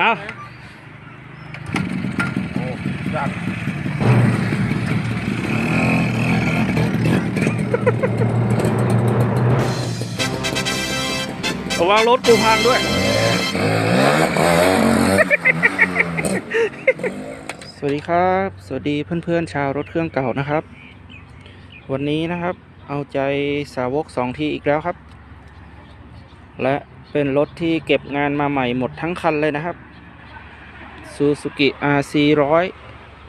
เอาโอ้จัดระวังรถกูพังด้วย สวัสดีครับ สวัสดีเพื่อนๆชาวรถเครื่องเก่านะครับ วันนี้นะครับ เอาใจสาวกสองทีอีกแล้วครับ และเป็นรถที่เก็บงานมาใหม่หมดทั้งคันเลยนะครับ Suzuki RC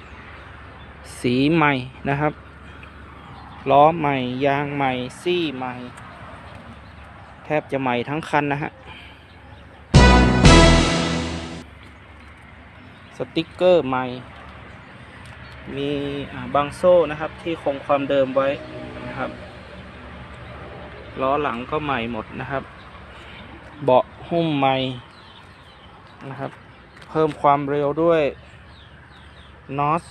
100สีใหม่นะครับล้อใหม่ ยางใหม่ ซี่ใหม่ แทบจะใหม่ทั้งคันนะฮะ สติกเกอร์ใหม่ มีบางโซ่นะครับที่คงความเดิมไว้นะครับ ล้อหลังก็ใหม่หมดนะครับ เบาะหุ้มใหม่นะครับ เพิ่มความเร็วด้วยนอส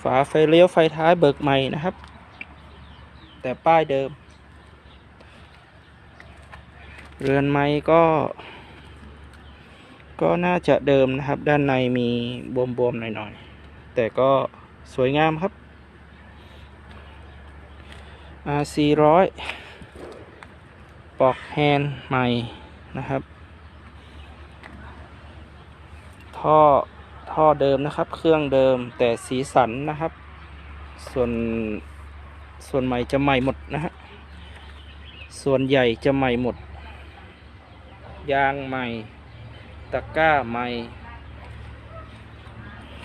ฝาไฟเลี้ยวไฟท้ายเบิกใหม่นะครับ แต่ป้ายเดิม เรือนไม้ก็ ก็น่าจะเดิมนะครับ ด้านในมีบวมๆหน่อยๆ แต่ก็สวยงามครับ RC ร้อยปอกแฮนด์ใหม่นะครับ ท่อท่อเดิมนะครับ เครื่องเดิมแต่สีสันนะครับ ส่วนส่วนใหม่จะใหม่หมดนะฮะส่วนใหญ่จะใหม่หมด ยางใหม่ตะกร้าใหม่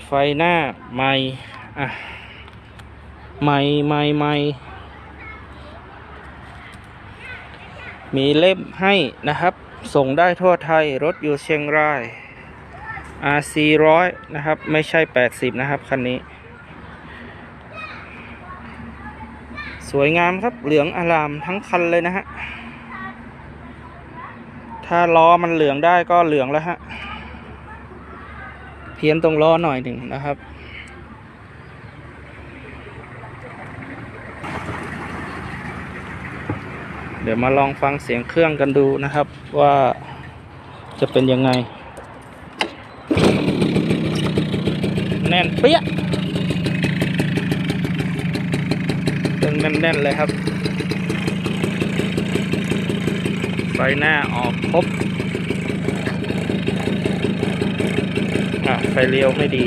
ไฟหน้าใหม่อะใหม่ใหม่ใหม่มีเล่มให้นะครับ ส่งได้ทั่วไทยรถอยู่เชียงราย RC ร้อยนะครับ ไม่ใช่ 80 นะครับ คันนี้ สวยงามครับเหลืองอลามทั้งคันเลยนะฮะ ถ้าล้อมันเหลืองได้ก็เหลืองแล้วฮะ เพี้ยนตรงล้อหน่อยหนึ่งนะครับ เดี๋ยวมาลองฟังเสียงเครื่องกันดูนะครับว่าจะเป็นยังไง แน่นเปี้ยะตึงแน่นๆเลยครับ ไฟหน้าออกครบอะไฟเลี้ยวไม่ดี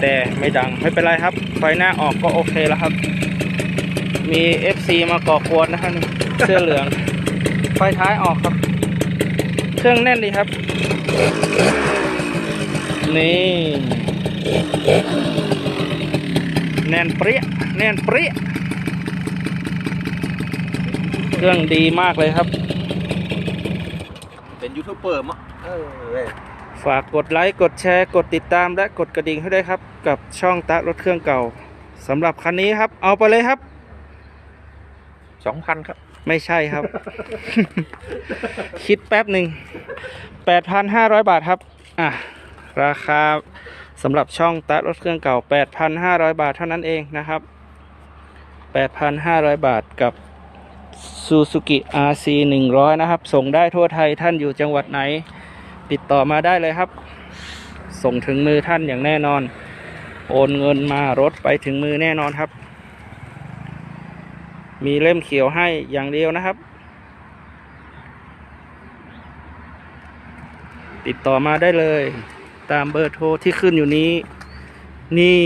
แต่ไม่ดังไม่เป็นไรครับ ไฟหน้าออกก็โอเคแล้วครับ มี FC มาก่อกวนนะครับเสื้อเหลือง ไฟท้ายออกครับ เครื่องแน่นดีครับ นี่ แน่นเปรี้ยแน่นเปรี้ยเครื่องดีมากเลยครับ เป็นยูทูบเบอร์มั้งเออเว้ยฝากกดไลค์ กดแชร์ กดติดตามและกดกระดิ่งให้ด้วยครับ กับช่องตะรถเครื่องเก่าสำหรับคันนี้ครับ เอาไปเลยครับสองพันครับ ไม่ใช่ครับ คิดแป๊บหนึ่งแปดพันห้าร้อยบาทครับ อะ ราคาสำหรับช่องตะรถเครื่องเก่าแปดพันห้าร้อยบาทเท่านั้นเองนะครับแปดพันห้าร้อยบาทกับ Suzuki RC 100 นะครับ ส่งได้ทั่วไทยท่านอยู่จังหวัดไหน ติดต่อมาได้เลยครับ ส่งถึงมือท่านอย่างแน่นอน โอนเงินมารถไปถึงมือแน่นอนครับ มีเล่มเขียวให้อย่างเดียวนะครับ ติดต่อมาได้เลย ตามเบอร์โทรที่ขึ้นอยู่นี้ นี่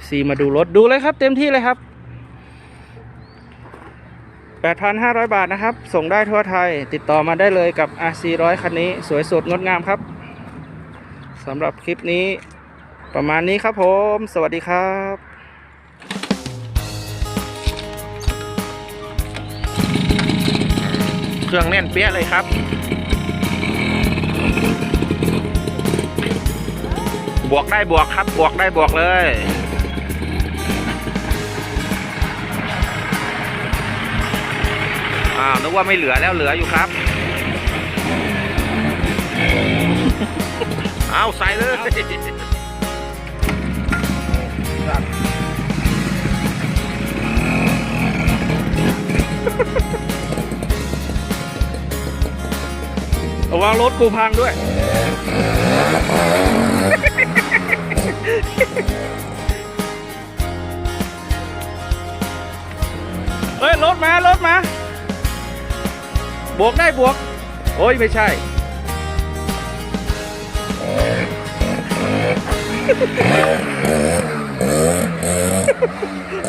FC มาดูรถดูเลยครับ เต็มที่เลยครับ 8,500 บาทนะครับ ส่งได้ทั่วไทย ติดต่อมาได้เลยกับ RC 100 คันนี้ สวยสดงดงามครับสำหรับคลิปนี้ ประมาณนี้ครับผม สวัสดีครับเครื่องแน่นเปี้ยเลยครับ บวกได้บวกครับ บวกได้บวกเลยอ้านึกว่าไม่เหลือแล้วเหลืออยู่ครับ เอาใส่เลยระวังรถกูพังด้วย เฮ้ยรถมารถมา บวกได้บวก โอ้ยไม่ใช่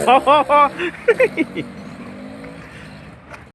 พอพอพอ